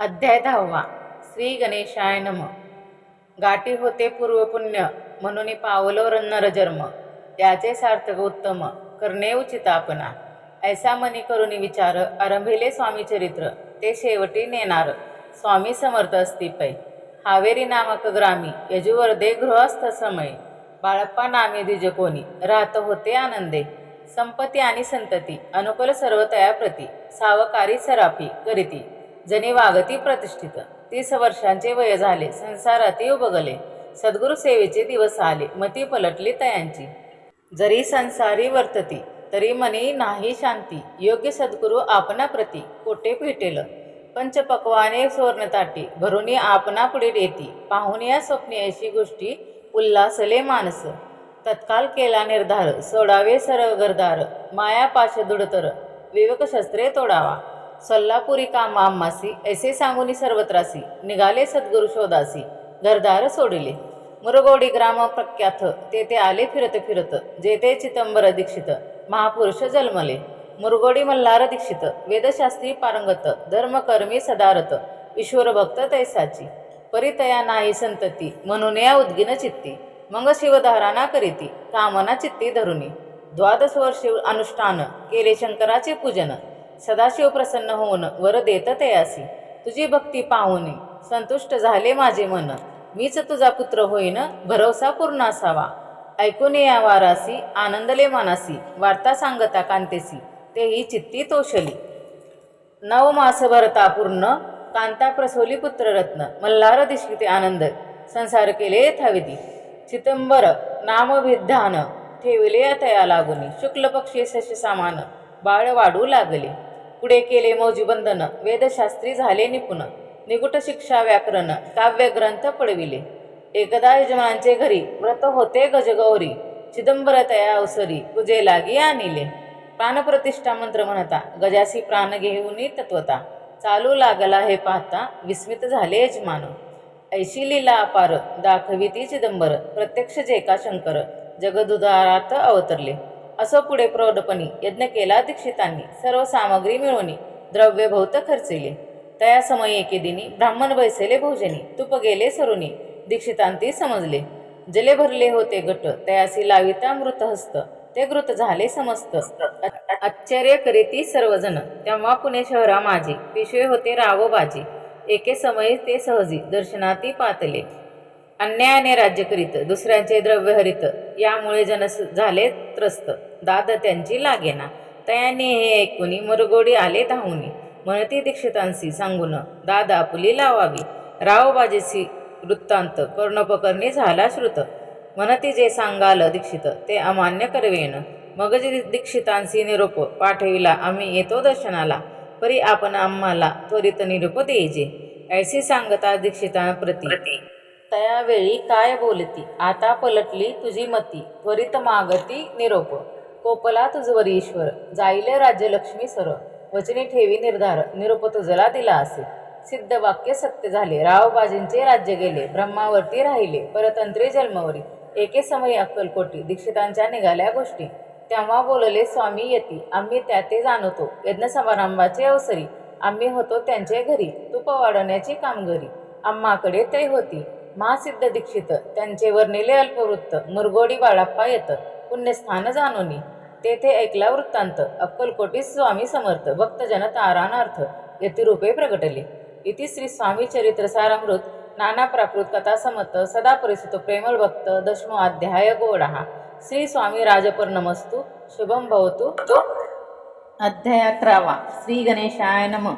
अध्याय दहावा श्री गणेशाय नम. गाठी होते पूर्वपुण्य म्हणून पावलो रन्नरजर्म त्याचे सार्थक उत्तम करणे उचित आपणा. ऐसा मनी करून विचार आरंभिले स्वामी चरित्र ते शेवटी नेणार. स्वामी समर्थ असती पै हावेरी नामक ग्रामी यजुवर्धे गृहस्थ समय. बाळप्पा नामे द्विजकोणी राहत होते आनंदे. संपत्ती आणि संतती अनुकूल सर्व तया प्रती. सावकारी सरापी करीती. जणी वागती प्रतिष्ठित. तीस वर्षांचे वय झाले. संसाराती उभगले सद्गुरु सेवेचे दिवस आले. मती पलटली तयांची. जरी संसारी वर्तती तरी मनी नाही शांती. योग्य सद्गुरु आपणा प्रती. कोटे भेटेल? पंचपक्वाने सुवर्णताटी भरुनी आपणा पुढे येती पाहून या स्वप्नी अशी गोष्टी. उल्हासले माणस तत्काल केला निर्धार. सोडावे सरळ गरदार माया पाश दुडतर. विवेकशस्त्रे तोडावा. सल्लापुरी काम आम्मासी ऐसे सांगुनी सर्वत्रासी निघाले सद्गुरु शोधासी घरदार सोडिले. मुरगोडी ग्राम प्रख्यात तेथे आले फिरत फिरत जेते चितंबर दीक्षित महापुरुष जन्मले. मुरगोडी मल्हार दीक्षित वेदशास्त्री पारंगत धर्मकर्मी सदारत ईश्वरभक्त तैसाची. परितया नाही संतती म्हणून या उद्गिन चित्ती. मग शिवधारणा करीती कामना चित्ती धरुनी. द्वादश वर्ष अनुष्ठान केले शंकराचे पूजन. सदाशिव प्रसन्न होऊन वर देत तयासी तुझी भक्ती पाहुनी संतुष्ट झाले माझे मन. मीच तुझा पुत्र होईन भरोसा पूर्ण असावा. ऐकून या वारासी आनंदले मनासी वार्ता सांगता कांतेसी तेही चित्ती तोषली. नव मास भरता पूर्ण कांता प्रसोली पुत्ररत्न मल्हार दिशकिते आनंद संसार केले थाविती चितंबर नामभिधान ठेविले तया लागुनी शुक्ल पक्षी सामान बाळ वाढू लागले. पुढे केले मौजी बंधन. वेदशास्त्री झाले निपुण. निकुट शिक्षा व्याकरण काव्यग्रंथ पडविले. एकदा यजमानांचे घरी व्रत होते गजगौरी. चिदंबर तया अवसरी पूजे लागी आणिले. प्राणप्रतिष्ठा मंत्र म्हणता गजासी प्राण घेऊनी तत्वता चालू लागला हे पाहता विस्मित झाले यजमान. ऐशी लीला अपार दाखवी ती चिदंबर. प्रत्यक्ष जेका शंकर जगदुदारात अवतरले. असं पुढे प्रौढपणी यज्ञ केला दीक्षितांनी. सर्व सामग्री मिळवणी द्रव्य भौत खर्चिले. तया समय एके दिनी ब्राह्मण बैसेले भोजनी तुप गेले सरुनी दीक्षितांती समजले. जले भरले होते गट तयासी लाविता मृत हस्त ते घृत झाले समस्त. आश्चर्य करीती सर्वजण. तेव्हा पुणे शहरा माझी पिशवे होते रावबाजी. एके समयी ते सहजी दर्शनाती पातले. अन्यायाने राज्य करीत दुसऱ्यांचे द्रव्य हरित यामुळे जनस झाले त्रस्त. दाद त्यांची लागेना. तयाने हे ऐकूनी मुरगोडी आले धावूनी. म्हणती दीक्षितांशी सांगून दादा आपुली लावावी. रावबाजीची वृत्तांत कर्णोपकर्णी झाला श्रुत. म्हणती जे सांगाल दीक्षित ते अमान्य करवेन. मग जे दीक्षितांशी निरोप पाठविला आम्ही येतो दर्शनाला. परी आपण आम्हाला त्वरित निरोप द्यायचे. ऐसी सांगता दीक्षितांप्रती. तयावेळी काय बोलती? आता पलटली तुझी मती. त्वरित मागती निरोप. कोपला तुझवर ईश्वर. जाईले राज्यलक्ष्मी सर वचनी ठेवी निर्धार. निरोप तुझला दिला असे. सिद्ध वाक्य सत्य झाले. रावबाजींचे राज्य गेले. ब्रह्मावरती राहिले. परतंत्री जन्मवरी. एके समयी अक्कलकोटी. दीक्षितांच्या निघाल्या गोष्टी. तेव्हा बोलले स्वामी येती. आम्ही त्या ते जाणवतो. यज्ञ समारंभाचे अवसरी. आम्ही होतो त्यांच्या घरी. तूप वाढवण्याची कामगिरी. आम्हाकडे ते होती. महासिद्ध दीक्षित त्यांचे वर्णिले अल्पवृत्त मुरगोडी बाळाप्पा येत. पुण्यस्थान जाणोनी. तेथे ऐकला वृत्तांत. अक्कलकोटी स्वामी समर्थ भक्तजन तारानार्थ यतिरूपे प्रगटले. इति श्री स्वामी चरित्र सारामृत नाना प्राकृत कथा समत सदा परिस्थित प्रेमळ भक्त दशमो अध्याय गोडहा. श्री स्वामी राजपर्णमस्तु शुभम भवतु. तो अध्याय अकरावा. श्री गणेशाय नम.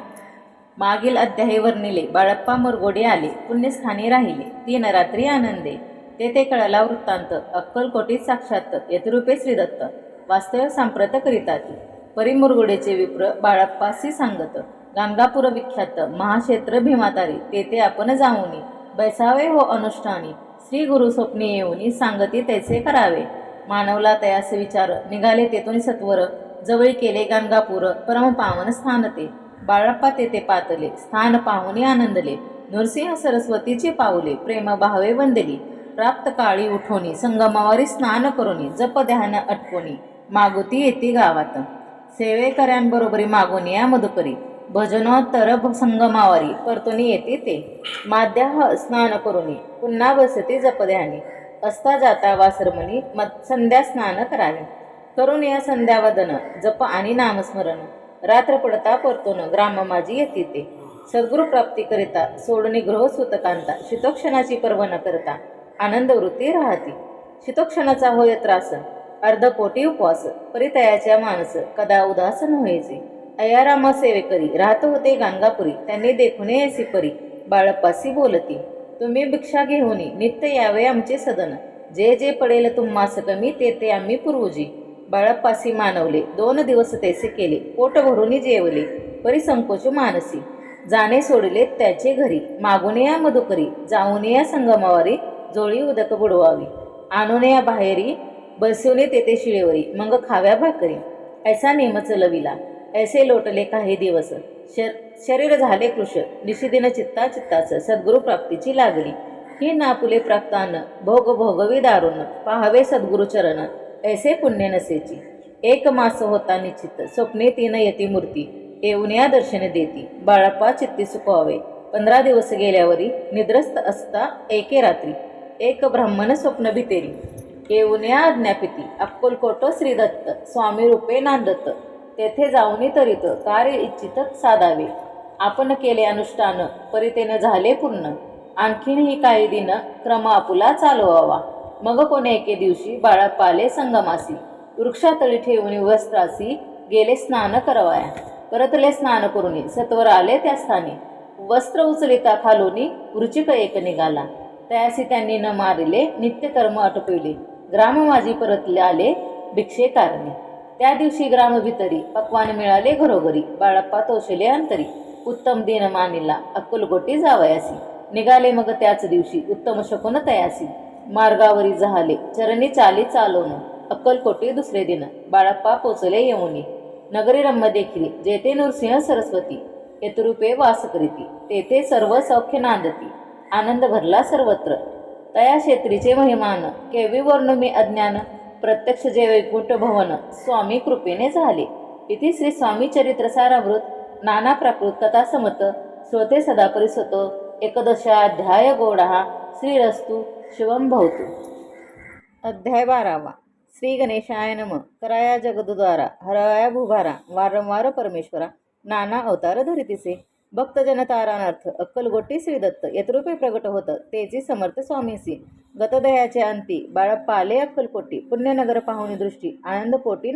मागील अध्यायीवर वर्णिले बाळप्पा मुरगोडे आले पुण्यस्थानी राहिले तीन रात्री आनंदे तेथे कळला वृत्तांत अक्कलकोटीत साक्षात यतिरूपे श्रीदत्त वास्तव सांप्रत करिताती परी मुरगोडेचे विप्र बाळप्पासी सांगत गाणगापूर विख्यात महाक्षेत्र भीमातारी तेथे आपण जाऊनी बैसावे हो अनुष्ठानी श्री गुरु स्वप्ने येऊनी सांगती त्याचे करावे मानवला तयास विचार निघाले तेथून सत्वर जवळ केले गाणगापूर परमपावन स्थान ते बाळप्पा तेथे पातले स्थान पाहुणे आनंदले. नृसिंह सरस्वतीचे पावले प्रेम भावे वंदली. प्राप्त काळी उठोनी संगमावारी स्नान करोनी जप ध्यान अटकोनी. मागुती येते गावात. सेवेकऱ्यांबरोबरी मागोनी या मधुकरी. भजनोत्तर संगमावारी परतुनी येते ते. माध्याह स्नान करुनी पुन्हा बसती जपध्यानी असता जाता वासरमणी मत संध्या स्नान करावे. करून या संध्यावदन जप आणि नामस्मरण. रात्र पडता परतून ग्राम माझी येते. ते सद्गुरु प्राप्ती करिता सोडणी ग्रह सुतकांता शीतोक्षणाची पर्व न करता आनंद वृत्ती राहती. शीतोक्षणाचा होय त्रास अर्धपोटी उपवास परितयाच्या माणस कदा उदासन व्हायचे. अयारामा सेवेकरी राहत होते गांगापुरी त्यांनी देखुने ऐसी परी बाळपासी बोलती तुम्ही भिक्षा घेऊन नित्य यावे आमचे सदन. जे जे पडेल तुम्हास कमी ते ते आम्ही पूर्वजी. बाळप्पासी मानवले. दोन दिवस तेसे केले. पोट भरून जेवले. परिसंकोच मानसी. जाणे सोडले त्याचे घरी. मागून या मधुकरी. जाऊन या संगमावारी. जोळी उदक बुडवावी. आणून या बाहेरी. बसवले तेथे शिळेवरी. मग खाव्या भाकरी. ऐसा नेम चलविला ऐसे लोटले काही दिवस. शर शरीर झाले कृश निशिदिन चित्ता चित्ताच सद्गुरु प्राप्तीची लागली. ही नापुले प्राप्तान भोग भोगवी दारुण. पाहावे सद्गुरु चरण. ऐसे पुण्य नसेची. एक मास होता निश्चित. स्वप्ने तीन यती मूर्ती. येऊन या दर्शने देती. बाळापा चित्ती सुखवावे पंधरा दिवस गेल्यावरी निद्रस्त असता एके रात्री. एक ब्राह्मण स्वप्न भितेरी. येऊन या आज्ञापिती. अक्कलकोट श्रीदत्त. स्वामी रूपे नांदत. तेथे जाऊनी तरीत कार्य इच्छित साधावे. आपण केले अनुष्ठान परितेने झाले पूर्ण. आणखीनही काही दिन क्रम आपुला चालवावा. मग कोणे एके दिवशी बाळापाले संगमासी वृक्षातळी ठेवून वस्त्रासी गेले स्नान करवाया. परतले स्नान करून सत्वर आले त्या स्थानी. वस्त्र उचलिता खालोनी वृचिक एक निघाला. त्यासी त्यांनी न मारिले नित्यकर्म आटोपविले. ग्राम माझी परतले आले भिक्षे कारणे. त्या दिवशी ग्राम भितरी पक्वान मिळाले घरोघरी. बाळप्पा तोशले अंतरी. उत्तम दिन मानिला अक्कलकोटी जावयासी. निघाले मग त्याच दिवशी उत्तम शकुन तयासी. मार्गावरी झाले. चरणी चाली चालवून अक्कलकोटी दुसरे दिन बाळप्पा पोचले येऊनी. नगरी रम्य देखील जेथे नृसिंह सरस्वती येतरूपे वास करीती तेथे सर्व सौख्य नांदती. आनंद भरला सर्वत्र. तया क्षेत्रीचे महिमान केवी वर्णमी अज्ञान प्रत्यक्ष जे वैकुंठ भवन स्वामी कृपेने झाले. इथे श्री स्वामी चरित्र सारामृत नाना प्राकृत कथा समत श्रोते सदापरिसतो एकदशाध्याय गोडा श्रीरस्तु शिवम भवतु. अध्याय बारावा. श्री गणेशाय नम. कराया जगदुद्वारा हराया भुभारा वारंवार परमेश्वरा नाना अवतार धरितीसे. भक्त जनतारानार्थ अक्कलगोटी श्रीदत्त यतरूपे प्रगट होतं तेची समर्थ स्वामीसी गतदयाचे अंती बाळपाले अक्कलकोटी पुण्यनगर पाहुणी दृष्टी आनंद पोटी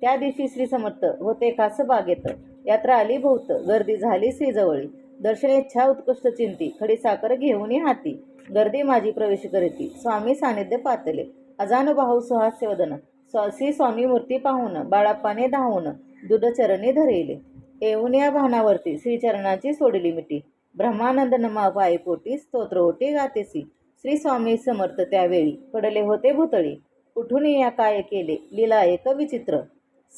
त्या दिवशी श्री समर्थ होते कास बागेत यात्रा आली भोवत गर्दी झाली श्रीजवळी. दर्शनेच्छा उत्कृष्ट चिंती खडी साखर घेऊन हाती. गर्दी माझी प्रवेश करीती. स्वामी सानिध्य पातले. अजानुबाहू सुहास्य वदन स्व- श्री स्वामी मूर्ती पाहून बाळाप्पाने धावून दुधचरणी धरेले. येऊन या भानावरती श्रीचरणाची सोडली मिठी. ब्रह्मानंद नमा पायपोटी स्तोत्र गातेसी. श्री स्वामी समर्थ त्यावेळी पडले होते भुतळी. उठून या काय केले? लिला एक विचित्र.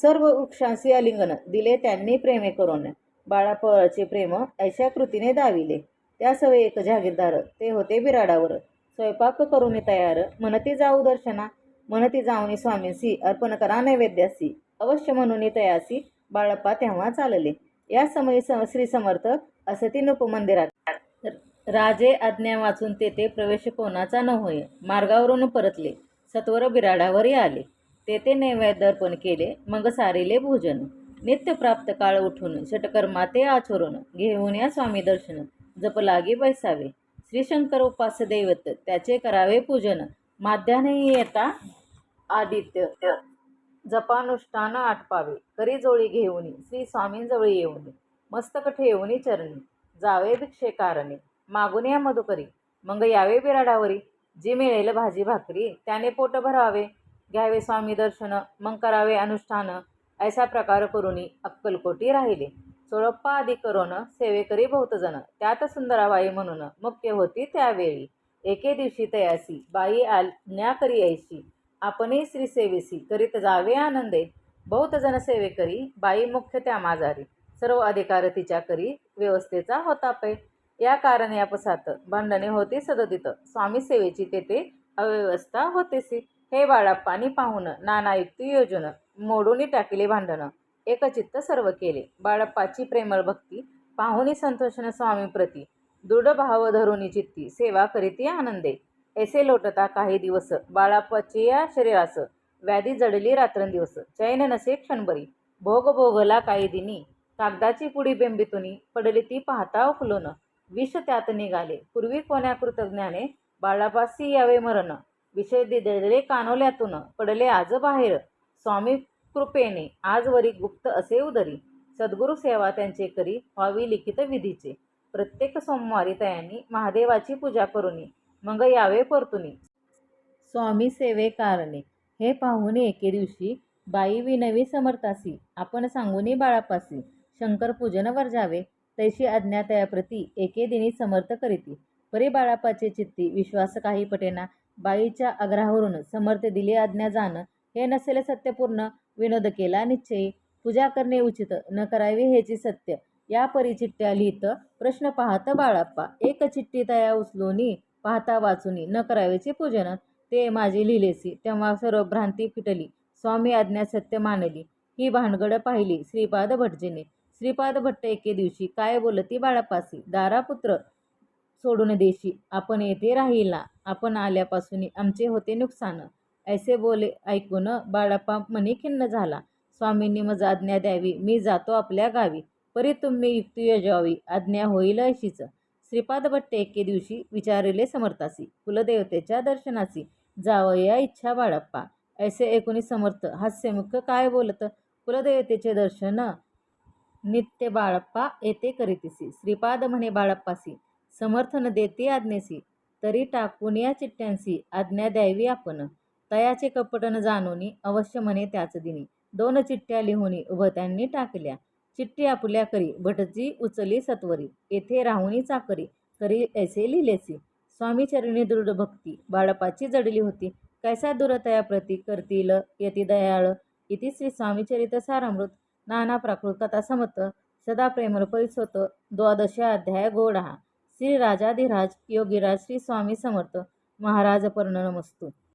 सर्व वृक्षांशी आलिंगन दिले त्यांनी प्रेमे करून. बाळापळाचे प्रेम ऐशा कृतीने दाविले. त्या सवय एक जागीरदार ते होते बिराडावर. स्वयंपाक करून तयार म्हणती जाऊ दर्शना म्हणती जाऊनी स्वामींसी अर्पण करा नैवेद्यासी अवश्य म्हणून तयासी बाळप्पा तेव्हा चालले. या समयी स श्री समर्थ असती मंदिरात. राजे आज्ञा वाचून तेथे प्रवेश कोणाचा न होय मार्गावरून परतले. सत्वर बिराडावरही आले. तेथे नैवेद्य अर्पण केले मग सारिले भोजन. नित्यप्राप्त काळ उठून षटकर्मा ते आचरून घेऊन या स्वामी दर्शन जप लागे बैसावे. श्रीशंकर उपास दैवत त्याचे करावे पूजन. माध्याने येता आदित्य. जपानुष्ठान आटपावे. करी जोळी घेऊन श्री स्वामींजवळी येऊन मस्तक ठेवून चरणी. जावे भिक्षे कारणे. मागून या मधुकरी. मग यावे बिराडावरी. जी मिळेल भाजी भाकरी त्याने पोट भरावे. घ्यावे स्वामी दर्शन मग करावे अनुष्ठान. ऐसा प्रकार करूनी अक्कलकोटी राहिले. सोळप्पा आदी करून सेवेकरी बहुतजण त्यात सुंदराबाई म्हणून मुख्य होती त्यावेळी. एके दिवशी तयासी बाई आज्ञा करी ऐशी आपणही श्री सेवेसी करीत जावे आनंदे. बहुतजन सेवेकरी बाई मुख्य त्या माजारी. सर्व अधिकार तिच्या करी व्यवस्थेचा होता पै. या कारण या पसात भांडणे होती सदोदित. स्वामी सेवेची तेथे अव्यवस्था होतेसी. हे बाळाप्पानी पाहून नाना युक्ती योजन मोडून टाकिले भांडणं. एकचित्त सर्व केले. बाळप्पाची प्रेमळ भक्ती पाहुनी संतोषण स्वामी प्रती दृढ भाव धरुनी चित्ती सेवा करीती आनंदे. ऐसे लोटता काही दिवस बाळाप्पाची या शरीरास व्याधी जडली रात्रंदिवस. चैन नसे क्षणभरी भोग भोगला काही दिनी. कागदाची पुडी बेंबितुनी पडली ती पाहता उकलून. विष त्यात निघाले. पूर्वी कोण्या कृतज्ञाने बाळापासी यावे मरण. विषय दिदळे कानोल्यातून पडले आज बाहेर स्वामी कृपेने आजवरी गुप्त असे उदरी. सद्गुरु सेवा त्यांचे करी व्हावी लिखित विधीचे. प्रत्येक सोमवारी तयांनी महादेवाची पूजा करुनी मग यावे परतुनी. स्वामी सेवे कारणे हे पाहुणे एके दिवशी बाई विनवी समर्थासी आपण सांगूनी बाळापासी शंकर पूजन वर्जावे तैशी अज्ञातयाप्रती एके दिनी समर्थ करीती. परी बाळापाचे चित्ती विश्वास काही पटेना बाईच्या आग्रहावरून समर्थ दिली आज्ञा जाण हे नसेल सत्यपूर्ण. विनोद केला निश्चयी. पूजा करणे उचित न करावी हेची सत्य. या परी चिठ्ठ्या लिहित प्रश्न पाहत बाळाप्पा एक चिठ्ठी तया उचलोनी पाहता वाचुनी न करावेचे पूजन. ते माझे लिहिलेसी. तेव्हा सर्व भ्रांती फिटली. स्वामी आज्ञा सत्य मानली. ही भानगड पाहिली श्रीपाद भटजीने श्रीपाद भट्ट एके दिवशी काय बोलती बाळापासी दारापुत्र सोडून देशी. आपण येथे राहिला. आपण आल्यापासून आमचे होते नुकसान. ऐसे बोले ऐकून बाळाप्पा मनी खिन्न झाला. स्वामींनी मज आज्ञा द्यावी. मी जातो आपल्या गावी. परी तुम्ही युक्ती योजावी आज्ञा होईल अशीच. श्रीपाद भट्टे एके दिवशी विचारिले समर्थासी. कुलदेवतेच्या दर्शनासी. जावया इच्छा बाळप्पा. ऐसे एकोणी समर्थ. हास्यमुख काय बोलत? कुलदेवतेचे दर्शन नित्य बाळप्पा येते करीतीसी श्रीपाद म्हणे बाळप्पासी समर्थन देते आज्ञेसी. तरी टाकून या चिठ्ठ्यांसी आज्ञा द्यावी आपण. तयाचे कपटन जाणूनी अवश्य म्हणे त्याच दिनी. दोन चिठ्ठ्या लिहुनी उभत्यांनी टाकल्या. चिठ्ठी आपल्या करी भटजी उचली सत्वरी. येथे राहुनी चाकरी करी ऐसे लिहिलेसी. स्वामीचरणी दृढ भक्ती. बाळपाची जडली होती. कैसा दुरतया प्रती करतील यती दयाळ? इति श्री स्वामीचरित सारामृत. नाना प्राकृत कथा समत. सदा प्रेमळ परिसोत. गोड. हा श्री राजाधिराज योगीराज श्री स्वामी समर्थ. महाराज पर्ण नमस्तू.